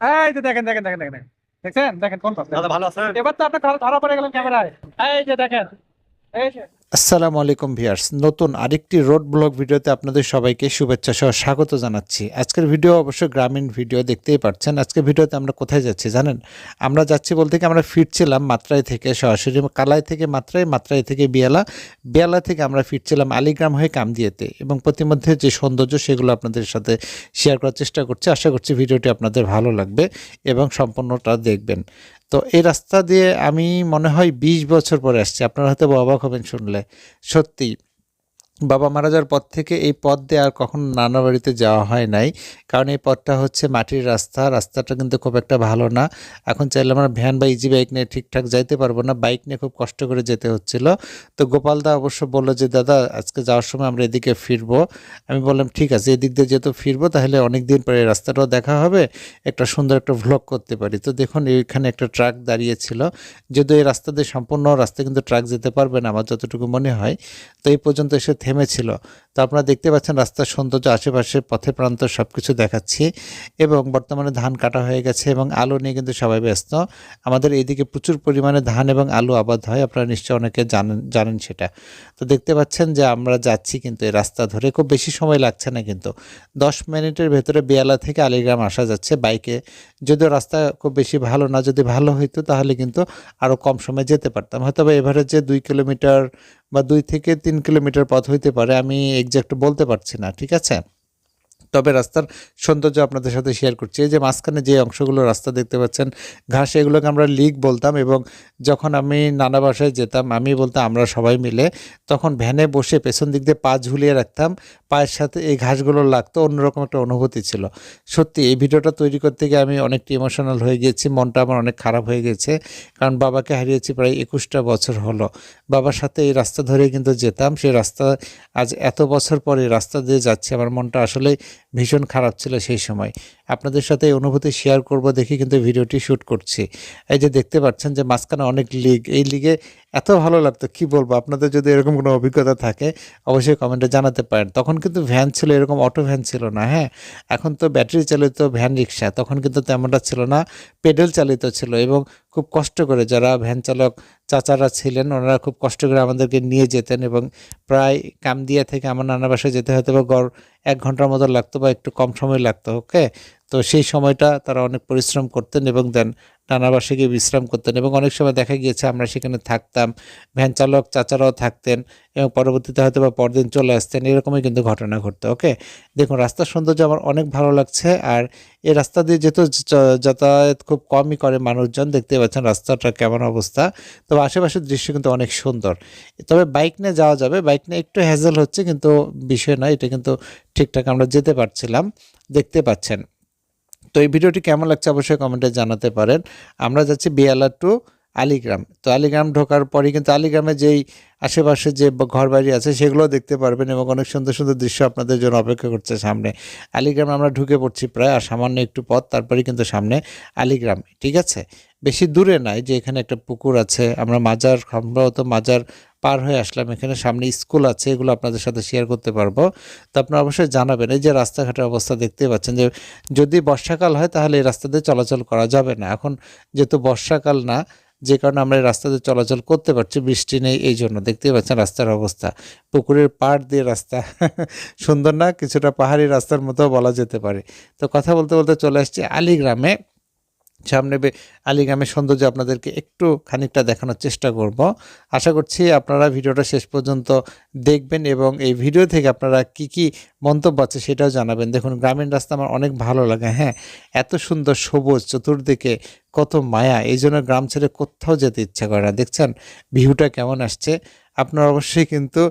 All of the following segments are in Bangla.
এই যে দেখেন দেখেন দেখেন দেখেন দেখছেন? দেখেন কোন পাশে দাদা ভালো আছেন? এবার তো আপনার ধরা পড়ে গেলেন ক্যামেরায়। এই যে দেখেন। এই যে। আসসালামু আলাইকুম ভিয়ার্স নতুন আরেকটি রোড ব্লগ ভিডিওতে আপনাদের সবাইকে শুভেচ্ছা সহ স্বাগত জানাচ্ছি। আজকের ভিডিও অবশ্যই গ্রামীণ ভিডিও দেখতেই পাচ্ছেন। আজকের ভিডিওতে আমরা কোথায় যাচ্ছি জানেন? আমরা যাচ্ছি বলতে কি আমরা ফিরছিলাম মাত্রায় থেকে সরাসরি কালাই থেকে মাত্রায় মাত্রায় থেকে বিয়ালা। বিয়ালা থেকে আমরা ফিরছিলাম আলিগ্রাম হয়ে কামদিয়েতে এবং প্রতিমধ্যে যে সৌন্দর্য সেগুলো আপনাদের সাথে শেয়ার করার চেষ্টা করছি। আশা করছি ভিডিওটি আপনাদের ভালো লাগবে এবং সম্পূর্ণটা দেখবেন। তো এই রাস্তা দিয়ে আমি মনে হয় বিশ বছর পরে আসছি। আপনারা হয়তো অবাক হবেন শুনলে। সত্যি বাবা মারা যাওয়ার পর থেকে এই পথ দিয়ে আর কখনো নানা বাড়িতে যাওয়া হয় নাই। কারণ এই পথটা হচ্ছে মাটির রাস্তা। রাস্তাটা কিন্তু খুব একটা ভালো না। এখন চাইলে আমরা ভ্যান বা ইজি বাইক নিয়ে ঠিকঠাক যাইতে পারব না। বাইক নিয়ে খুব কষ্ট করে যেতে হচ্ছিল। তো গোপালদা অবশ্য বলল যে, দাদা, আজকে যাওয়ার সময় আমরা এদিকে ফিরবো। আমি বললাম, ঠিক আছে, এদিক দিয়ে যেহেতু ফিরবো, তাহলে অনেক দিন পরে রাস্তাটাও দেখা হবে। একটা সুন্দর একটা ভ্লগ করতে পারি। তো দেখুন, এইখানে একটা ট্রাক দাঁড়িয়েছিল। যদিও এই রাস্তা দিয়ে সম্পূর্ণ রাস্তা কিন্তু ট্রাক যেতে পারবে না, আমার যতটুকু মনে হয়। তো এই পর্যন্ত এসে থেমেছিল তো আপনারা দেখতে পাচ্ছেন রাস্তার সৌন্দর্য, আশেপাশে পথে প্রান্ত সব কিছু দেখাচ্ছি এবং বর্তমানে ধান কাটা হয়ে গেছে এবং আলু নিয়ে কিন্তু সবাই ব্যস্ত। আমাদের এইদিকে প্রচুর পরিমাণে ধান এবং আলু আবাদ হয়, আপনারা নিশ্চয়ই অনেকে জানেন জানেন সেটা। তো দেখতে পাচ্ছেন যে আমরা যাচ্ছি কিন্তু এই রাস্তা ধরে, খুব বেশি সময় লাগছে না কিন্তু। দশ মিনিটের ভেতরে বেয়ালা থেকে আলিগ্রাম আসা যাচ্ছে বাইকে। যদিও রাস্তা খুব বেশি ভালো না, যদি ভালো হইতো তাহলে কিন্তু আরও কম সময় যেতে পারতাম। হয়তো বা এভারেজে দুই কিলোমিটার বা দুই থেকে তিন কিলোমিটার পথ হইতে পারে, আমি এক্সাক্ট বলতে পারছি না ঠিক আছে? তবে রাস্তার সৌন্দর্য আপনাদের সাথে শেয়ার করছি। এই যে মাঝখানে যে অংশগুলো রাস্তা দেখতে পাচ্ছেন, ঘাস, এগুলোকে আমরা লিক বলতাম এবং যখন আমি নানা বাসায় যেতাম, আমি বলতাম আমরা সবাই মিলে, তখন ভ্যানে বসে পেছন দিক দিয়ে পা ঝুলিয়ে রাখতাম, পায়ের সাথে এই ঘাসগুলো লাগতো, অন্যরকম একটা অনুভূতি ছিল। সত্যি, এই ভিডিওটা তৈরি করতে গিয়ে আমি অনেকটা ইমোশনাল হয়ে গিয়েছি, মনটা আমার অনেক খারাপ হয়ে গেছে, কারণ বাবাকে হারিয়েছি প্রায় একুশটা বছর হলো। বাবার সাথে এই রাস্তা ধরে কিন্তু যেতাম, সেই রাস্তা আজ এত বছর পরে রাস্তা দিয়ে যাচ্ছি, আমার মনটা আসলে ভীষণ খারাপ ছিল সেই সময়। আপনাদের সাথে এই অনুভূতি শেয়ার করব দেখে কিন্তু ভিডিওটি শ্যুট করছি। এই যে দেখতে পাচ্ছেন যে মাঝখানে অনেক লিগ এই লিগে এত ভালো লাগতো, কি বলব? আপনাদের যদি এরকম কোনো অভিজ্ঞতা থাকে, অবশ্যই কমেন্টে জানাতে পারেন। তখন কিন্তু ভ্যান ছিল এরকম অটো ভ্যান ছিল না হ্যাঁ? এখন তো ব্যাটারি চালিত ভ্যান রিক্সা তখন কিন্তু তেমনটা ছিল না পেডেল চালিত ছিল এবং খুব কষ্ট করে যারা ভ্যান চালক চাচারা ছিলেন, ওনারা খুব কষ্ট করে আমাদেরকে নিয়ে যেতেন এবং প্রায় কামদিয়া থেকে আমার নানা বাসায় যেতে হয়তো বা গড় এক ঘণ্টার মতো লাগতো বা একটু কম সময় লাগতো ওকে তো সেই সময়টা তারা অনেক পরিশ্রম করতেন এবং দেন নানা বাসে গিয়ে বিশ্রাম করতেন এবং অনেক সময় দেখা গিয়েছে আমরা সেখানে থাকতাম, ভ্যান চালক, চাচারাও থাকতেন এবং পরবর্তীতে হয়তো বা পরদিন চলে আসতেন, এরকমই কিন্তু ঘটনা ঘটতো, ওকে? দেখুন, রাস্তার সৌন্দর্য আমার অনেক ভালো লাগছে আর এই রাস্তা দিয়ে যেহেতু যাতায়াত খুব কমই করে মানুষজন দেখতে পাচ্ছেন রাস্তাটা কেমন অবস্থা। তবে আশেপাশের দৃশ্য কিন্তু অনেক সুন্দর। তবে বাইক নিয়ে যাওয়া যাবে, বাইক নিয়ে একটু হ্যাজেল হচ্ছে কিন্তু বিষয় নয়, এটা কিন্তু ঠিকঠাক আমরা যেতে পারছিলাম, দেখতে পাচ্ছেন। তো এই ভিডিওটি কেমন লাগছে অবশ্যই কমেন্টে জানাতে পারেন। আমরা যাচ্ছি বিয়ালা টু আলিগ্রাম। তো আলিগ্রাম ঢোকার পরে কিন্তু আলিগ্রামে যেই আশেপাশে যে ঘর বাড়ি আছে সেগুলো দেখতে পারবেন এবং অনেক সুন্দর সুন্দর দৃশ্য আপনাদের জন্য অপেক্ষা করছে সামনে। আলিগ্রামে আমরা ঢুকে পড়ছি প্রায় আর সামান্য একটু পথ তারপরে কিন্তু সামনে আলিগ্রাম। ঠিক আছে? বেশি দূরে নাই যে এখানে একটা পুকুর আছে। আমরা মাজার, সম্ভবত মাজার পার হয়ে আসলাম। এখানে সামনে স্কুল আছে, এগুলো আপনাদের সাথে শেয়ার করতে পারব। তো আপনারা অবশ্যই জানাবেন, এই যে রাস্তাঘাটের অবস্থা দেখতে পাচ্ছেন যে, যদি বর্ষাকাল হয় তাহলে এই রাস্তা দিয়ে চলাচল করা যাবে না। এখন যেহেতু বর্ষাকাল না, যে কারণে আমরা এই রাস্তা দিয়ে চলাচল করতে পারছি, বৃষ্টি নেই, এই জন্য দেখতেই পাচ্ছেন রাস্তার অবস্থা। পুকুরের পাড় দিয়ে রাস্তা, সুন্দর না? কিছুটা পাহাড়ি রাস্তার মতো বলা যেতে পারে। তো কথা বলতে বলতে চলে আসছি আলিগ্রামে। সামনে আলিগ্রামের সৌন্দর্য আপনাদেরকে একটু খানিকটা দেখানোর চেষ্টা করব। আশা করছি আপনারা ভিডিওটা শেষ পর্যন্ত দেখবেন এবং এই ভিডিও থেকে আপনারা কি কি মন্তব্য আছে সেটাও জানাবেন। দেখুন, গ্রামীণ রাস্তা আমার অনেক ভালো লাগে হ্যাঁ। এত সুন্দর সবুজ চতুর্দিকে কত মায়া, এই জন্য গ্রাম ছেড়ে কোথাও যেতে ইচ্ছা করে না। দেখছেন, ভিউটা কেমন আসছে। আপনারা অবশ্যই কিন্তু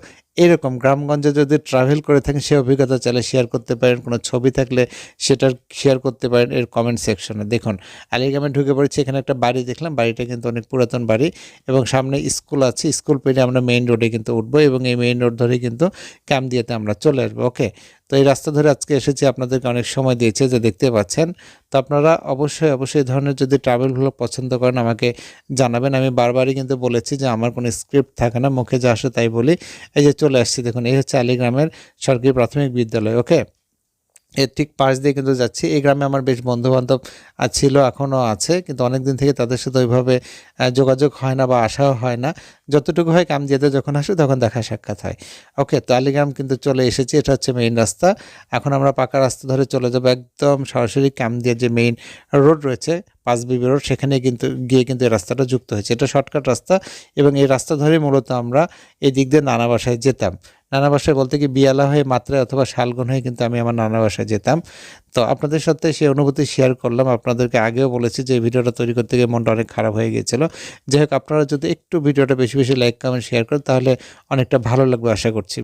এরকম গ্রামগঞ্জে যদি ট্রাভেল করে থাকেন, সে অভিজ্ঞতা চাইলে শেয়ার করতে পারেন। কোনো ছবি থাকলে সেটার শেয়ার করতে পারেন এর কমেন্ট সেকশনে দেখুন, আলিগ্রামে ঢুকে পড়েছি, এখানে একটা বাড়ি দেখলাম। বাড়িটা কিন্তু অনেক পুরাতন বাড়ি এবং সামনে স্কুল আছে। স্কুল পেরিয়ে আমরা মেইন রোডে কিন্তু উঠবো এবং এই মেইন রোড ধরে কিন্তু ক্যাম্প দিয়েতে আমরা চলে আসব। ওকে তো এই রাস্তা ধরে আজকে এসেছি, আপনাদেরকে অনেক সময় দিয়েছে যে দেখতে পাচ্ছেন। তো আপনারা অবশ্যই অবশ্যই এই ধরনের যদি ট্রাভেলগুলো পছন্দ করেন, আমাকে জানাবেন। আমি বারবারই কিন্তু বলেছি যে আমার কোনো স্ক্রিপ্ট থাকে না, মুখে যা আসে তাই বলি। এই যে চলে আসছি। দেখুন, এই হচ্ছে আলিগ্রামের সরকারি প্রাথমিক বিদ্যালয়, ওকে? এর ঠিক পাশ দিয়ে কিন্তু যাচ্ছি। এই গ্রামে আমার বেশ বন্ধু বান্ধব ছিল এখনও আছে, কিন্তু অনেক দিন থেকে তাদের সাথে ওইভাবে যোগাযোগ হয় না বা আসাও হয় না। যতটুকু হয় কামদিয়াতে যখন আসে তখন দেখা সাক্ষাৎ হয়, ওকে? তো আলিগ্রাম কিন্তু চলে এসেছি, এটা হচ্ছে মেইন রাস্তা। এখন আমরা পাকা রাস্তা ধরে চলে যাব একদম সরাসরি কামদিয়ার যে মেইন রোড রয়েছে পাঁচ বিবি রোড সেখানে কিন্তু গিয়ে কিন্তু এই রাস্তাটা যুক্ত হয়েছে। এটা শর্টকাট রাস্তা এবং এই রাস্তা ধরে মূলত আমরা এই দিক দিয়ে নানা বাসায় যেতাম। নানা বাসায় বলতে কি বিয়ালা হয়ে মাত্রায় অথবা শালগন হয়ে কিন্তু আমি আমার নানা বাসায় যেতাম। তো আপনাদের সাথে সেই অনুভূতি শেয়ার করলাম। আপনাদেরকে আগেও বলেছি যে ভিডিওটা তৈরি করতে গিয়ে মনটা অনেক খারাপ হয়ে গিয়েছিল। যাই হোক, আপনারা যদি একটু ভিডিওটা বেশি বেশি লাইক কমেন্ট শেয়ার করেন, তাহলে অনেকটা ভালো লাগবে, আশা করছি।